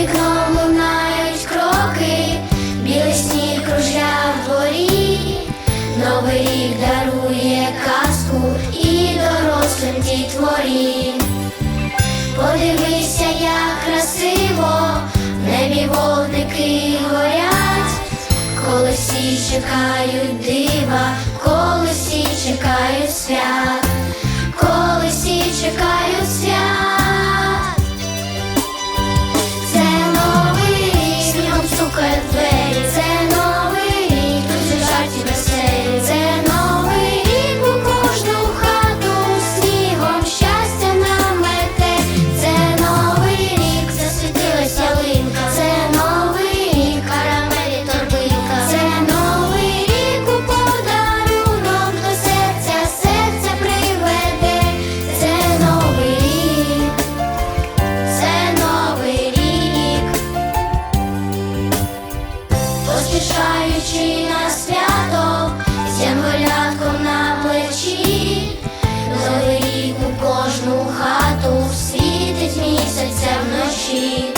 вікном лунають кроки, білий сніг кружля в дворі, новий рік дарує казку і дорослим ті творі. Подивися, як красиво, в небі вогники горять, коли всі чекають дива, коли всі чекають свят. You.